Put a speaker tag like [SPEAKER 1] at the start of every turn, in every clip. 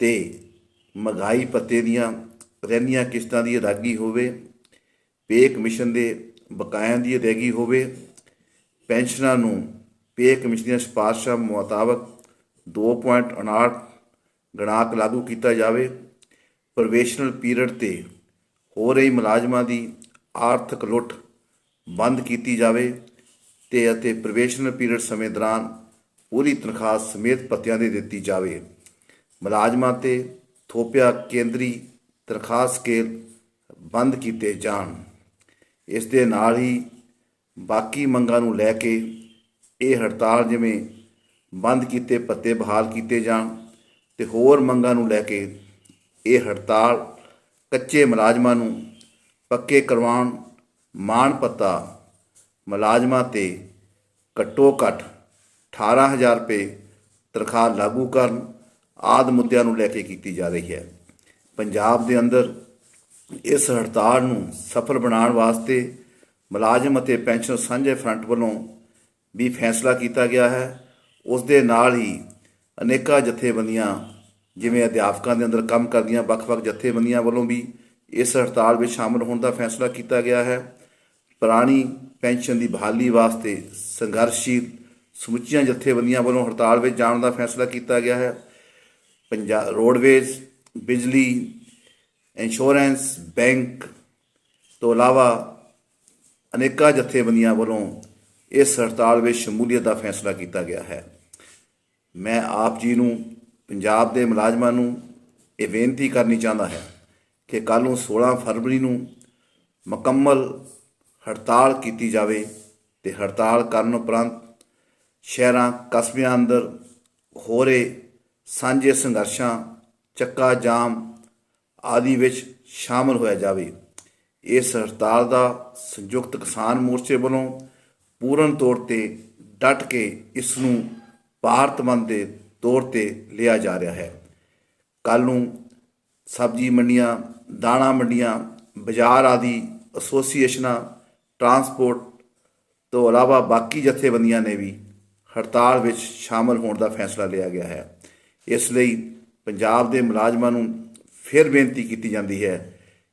[SPEAKER 1] ਤੇ ਮਹਿੰਗਾਈ ਪੱਤੇ ਦੀਆਂ ਰਹਿੰਦੀਆਂ ਕਿਸ਼ਤਾਂ ਦੀ ਅਦਾਗੀ ਹੋਵੇ, ਪੇ ਕਮਿਸ਼ਨ ਦੇ ਬਕਾਇਆਂ ਦੀ ਅਦਾਇਗੀ ਹੋਵੇ, ਪੈਨਸ਼ਨਾਂ ਨੂੰ ਪੇ ਕਮਿਸ਼ਨ ਦੀਆਂ ਸਿਫਾਰਸ਼ਾਂ ਮੁਤਾਬਕ 2.59 ਗਣਾਕ ਲਾਗੂ ਕੀਤਾ ਜਾਵੇ। ਪ੍ਰੋਬੇਸ਼ਨਲ ਪੀਰੀਅਡ ਤੇ ਹੋ ਰਹੀ ਮੁਲਾਜ਼ਮਾਂ ਦੀ ਆਰਥਿਕ ਲੁੱਟ ਬੰਦ ਕੀਤੀ ਜਾਵੇ ਤੇ ਅਤੇ ਪ੍ਰੋਬੇਸ਼ਨਲ ਪੀਰੀਅਡ ਸਮੇਂ ਦੌਰਾਨ ਪੂਰੀ ਤਨਖਾਹ ਸਮੇਤ ਪੱਤਿਆਂ ਦੇ ਦਿੱਤੀ ਜਾਵੇ। ਮੁਲਾਜ਼ਮਾਂ ਤੇ ਥੋਪਿਆ ਕੇਂਦਰੀ ਤਨਖਾਹ ਸਕੇਲ ਬੰਦ ਕੀਤੇ ਜਾਣ। ਇਸ ਦੇ ਨਾਲ ਹੀ ਬਾਕੀ ਮੰਗਾਂ ਨੂੰ ਲੈ ਕੇ ਇਹ ਹੜਤਾਲ ਜਿਵੇਂ ਬੰਦ ਕੀਤੇ ਪੱਤੇ ਬਹਾਲ ਕੀਤੇ ਜਾਣ ਤੇ ਹੋਰ ਮੰਗਾਂ ਨੂੰ ਲੈ ਕੇ ਇਹ ਹੜਤਾਲ ਕੱਚੇ ਮੁਲਾਜ਼ਮਾਂ ਨੂੰ ਪੱਕੇ ਕਰਵਾਉਣ ਮਾਣ ਪੱਤਾ ਮੁਲਾਜ਼ਮਾਂ ਤੇ ਘੱਟੋ ਘੱਟ 18000 ਰੁਪਏ ਤਨਖਾਹ ਲਾਗੂ ਕਰਨ ਆਦ ਮੁੱਦਿਆਂ ਨੂੰ ਲੈ ਕੇ ਕੀਤੀ ਜਾ ਰਹੀ ਹੈ। ਪੰਜਾਬ ਦੇ ਅੰਦਰ ਇਸ ਹੜਤਾਲ ਨੂੰ ਸਫਲ ਬਣਾਉਣ ਵਾਸਤੇ ਮੁਲਾਜ਼ਮ ਅਤੇ ਪੈਨਸ਼ਨ ਸਾਂਝੇ ਫਰੰਟ ਵੱਲੋਂ ਵੀ ਫੈਸਲਾ ਕੀਤਾ ਗਿਆ ਹੈ। ਉਸ ਦੇ ਨਾਲ ਹੀ ਅਨੇਕਾਂ ਜਥੇਬੰਦੀਆਂ, ਜਿਵੇਂ ਅਧਿਆਪਕਾਂ ਦੇ ਅੰਦਰ ਕੰਮ ਕਰਦੀਆਂ ਵੱਖ-ਵੱਖ ਜਥੇਬੰਦੀਆਂ ਵੱਲੋਂ ਵੀ ਇਸ ਹੜਤਾਲ ਵਿੱਚ ਸ਼ਾਮਲ ਹੋਣ ਦਾ ਫੈਸਲਾ ਕੀਤਾ ਗਿਆ ਹੈ। ਪੁਰਾਣੀ ਪੈਨਸ਼ਨ ਦੀ ਬਹਾਲੀ ਵਾਸਤੇ ਸੰਘਰਸ਼ੀਲ ਸਮੁੱਚੀਆਂ ਜਥੇਬੰਦੀਆਂ ਵੱਲੋਂ ਹੜਤਾਲ ਵਿੱਚ ਜਾਣ ਦਾ ਫੈਸਲਾ ਕੀਤਾ ਗਿਆ ਹੈ। ਪੰਜਾਬ ਰੋਡਵੇਜ਼ ਬਿਜਲੀ ਇੰਸ਼ੋਰੈਂਸ ਬੈਂਕ ਤੋਂ ਇਲਾਵਾ ਅਨੇਕਾਂ ਜਥੇਬੰਦੀਆਂ ਵੱਲੋਂ ਇਸ ਹੜਤਾਲ ਵਿੱਚ ਸ਼ਮੂਲੀਅਤ ਦਾ ਫੈਸਲਾ ਕੀਤਾ ਗਿਆ ਹੈ। ਮੈਂ ਆਪ ਜੀ ਨੂੰ, ਪੰਜਾਬ ਦੇ ਮੁਲਾਜ਼ਮਾਂ ਨੂੰ ਇਹ ਬੇਨਤੀ ਕਰਨੀ ਚਾਹੁੰਦਾ ਹੈ ਕਿ ਕੱਲ੍ਹ ਨੂੰ 16 ਫਰਵਰੀ ਨੂੰ ਮੁਕੰਮਲ ਹੜਤਾਲ ਕੀਤੀ ਜਾਵੇ ਤੇ ਹੜਤਾਲ ਕਰਨ ਉਪਰੰਤ ਸ਼ਹਿਰਾਂ, ਕਸਬਿਆਂ ਅੰਦਰ ਹੋ ਰਹੇ ਸਾਂਝੇ ਸੰਘਰਸ਼ਾਂ, ਚੱਕਾ ਜਾਮ ਆਦਿ ਵਿੱਚ ਸ਼ਾਮਲ ਹੋਇਆ ਜਾਵੇ। ਇਸ ਹੜਤਾਲ ਦਾ ਸੰਯੁਕਤ ਕਿਸਾਨ ਮੋਰਚੇ ਵੱਲੋਂ ਪੂਰਨ ਤੌਰ ਤੇ ਡਟ ਕੇ ਇਸ ਨੂੰ ਭਾਰਤਮੰਦ ਦੇ ਤੌਰ ਤੇ ਲਿਆ ਜਾ ਰਿਹਾ ਹੈ। ਕੱਲ ਨੂੰ ਸਬਜ਼ੀ ਮੰਡੀਆਂ, ਦਾਣਾ ਮੰਡੀਆਂ, ਬਾਜ਼ਾਰ ਆਦਿ ਐਸੋਸੀਏਸ਼ਨਾਂ, ਟਰਾਂਸਪੋਰਟ ਤੋਂ ਇਲਾਵਾ ਬਾਕੀ ਜਥੇਬੰਦੀਆਂ ਨੇ ਵੀ ਹੜਤਾਲ ਵਿੱਚ ਸ਼ਾਮਲ ਹੋਣ ਦਾ ਫੈਸਲਾ ਲਿਆ ਗਿਆ ਹੈ। ਇਸ ਲਈ ਪੰਜਾਬ ਦੇ ਮੁਲਾਜ਼ਮਾਂ ਨੂੰ ਫਿਰ ਬੇਨਤੀ ਕੀਤੀ ਜਾਂਦੀ ਹੈ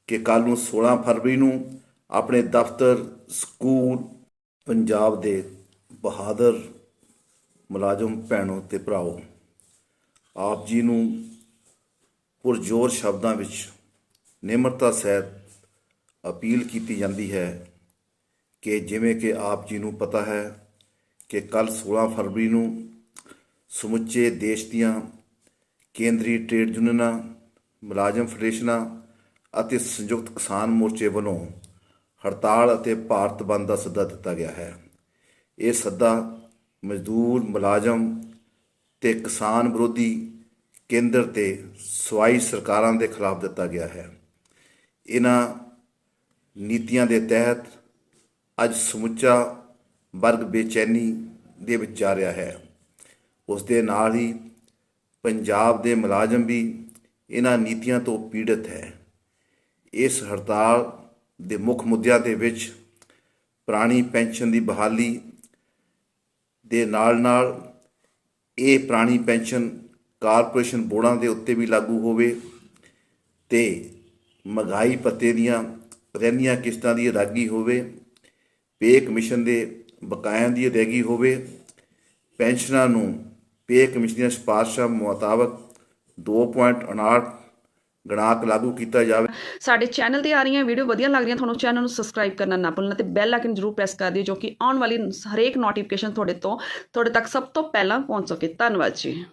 [SPEAKER 1] ਕਿ ਕੱਲ ਨੂੰ 16 ਫਰਵਰੀ ਨੂੰ ਆਪਣੇ ਦਫ਼ਤਰ, ਸਕੂਲ, ਪੰਜਾਬ ਦੇ ਬਹਾਦਰ ਮੁਲਾਜ਼ਮ ਭੈਣੋ ਤੇ ਭਰਾਓ, ਆਪ ਜੀ ਨੂੰ ਪੁਰਜੋਰ ਸ਼ਬਦਾਂ ਵਿੱਚ ਨਿਮਰਤਾ ਸਹਿਤ ਅਪੀਲ ਕੀਤੀ ਜਾਂਦੀ ਹੈ ਕਿ ਜਿਵੇਂ ਕਿ ਆਪ ਜੀ ਨੂੰ ਪਤਾ ਹੈ ਕਿ ਕੱਲ 16 ਫਰਵਰੀ ਨੂੰ ਸਮੁੱਚੇ ਦੇਸ਼ ਦੀਆਂ ਕੇਂਦਰੀ ਟ੍ਰੇਡ ਯੂਨੀਅਨਾਂ, ਮੁਲਾਜ਼ਮ ਫੈਡਰੇਸ਼ਨਾਂ ਅਤੇ ਸੰਯੁਕਤ ਕਿਸਾਨ ਮੋਰਚੇ ਵੱਲੋਂ ਹੜਤਾਲ ਅਤੇ ਭਾਰਤ ਬੰਦ ਦਾ ਸੱਦਾ ਦਿੱਤਾ ਗਿਆ ਹੈ। ਇਹ ਸੱਦਾ ਮਜ਼ਦੂਰ, ਮੁਲਾਜ਼ਮ ਤੇ ਕਿਸਾਨ ਵਿਰੋਧੀ ਕੇਂਦਰ ਤੇ ਸਵਾਈ ਸਰਕਾਰਾਂ ਦੇ ਖਿਲਾਫ ਦਿੱਤਾ ਗਿਆ ਹੈ। ਇਹਨਾਂ ਨੀਤੀਆਂ ਦੇ ਤਹਿਤ ਅੱਜ ਸਮੁੱਚਾ ਵਰਗ ਬੇਚੈਨੀ ਦੇ ਵਿੱਚ ਜਾ ਰਿਹਾ ਹੈ। ਉਸ ਦੇ ਨਾਲ ਹੀ ਪੰਜਾਬ ਦੇ ਮੁਲਾਜ਼ਮ ਵੀ ਇਹਨਾਂ ਨੀਤੀਆਂ ਤੋਂ ਪੀੜਤ ਹੈ। ਇਸ ਹੜਤਾਲ ਦੇ ਮੁੱਖ ਮੁੱਦਿਆਂ ਦੇ ਵਿੱਚ ਪੁਰਾਣੀ ਪੈਨਸ਼ਨ ਦੀ ਬਹਾਲੀ ਦੇ ਨਾਲ ਨਾਲ ਇਹ ਪੁਰਾਣੀ ਪੈਨਸ਼ਨ ਕਾਰਪੋਰੇਸ਼ਨ ਬੋਰਡਾਂ ਦੇ ਉੱਤੇ ਵੀ ਲਾਗੂ ਹੋਵੇ ਤੇ ਮਹਿੰਗਾਈ ਪੱਤੇ ਦੀਆਂ ਰਹਿੰਦੀਆਂ ਕਿਸ਼ਤਾਂ ਦੀ ਅਦਾਇਗੀ ਹੋਵੇ, ਪੇ ਕਮਿਸ਼ਨ ਦੇ ਬਕਾਇਆਂ ਦੀ ਅਦਾਇਗੀ ਹੋਵੇ, ਪੈਨਸ਼ਨਾਂ ਨੂੰ ਪੇ ਕਮਿਸ਼ਨ ਦੀਆਂ ਸਿਫਾਰਸ਼ਾਂ ਮੁਤਾਬਕ 2.59 ਗਣਾਕ ਲਾਗੂ ਕੀਤਾ ਜਾਵੇ।
[SPEAKER 2] ਸਾਡੇ ਚੈਨਲ ਤੇ ਆ ਰਹੀਆਂ ਵੀਡੀਓ ਵਧੀਆ ਲੱਗ ਰਹੀਆਂ, ਤੁਹਾਨੂੰ ਚੈਨਲ ਨੂੰ ਸਬਸਕ੍ਰਾਈਬ ਕਰਨਾ ਨਾ ਭੁੱਲਣਾ ਤੇ ਬੈਲ ਆਈਕਨ ਜ਼ਰੂਰ ਪ੍ਰੈਸ ਕਰ ਦਿਓ ਜੋ ਕਿ ਆਉਣ ਵਾਲੀ ਹਰੇਕ ਨੋਟੀਫਿਕੇਸ਼ਨ ਤੁਹਾਡੇ ਤੋਂ, ਤੁਹਾਡੇ ਤੱਕ ਸਭ ਤੋਂ ਪਹਿਲਾਂ ਪਹੁੰਚ ਸਕੇ। ਧੰਨਵਾਦ ਜੀ।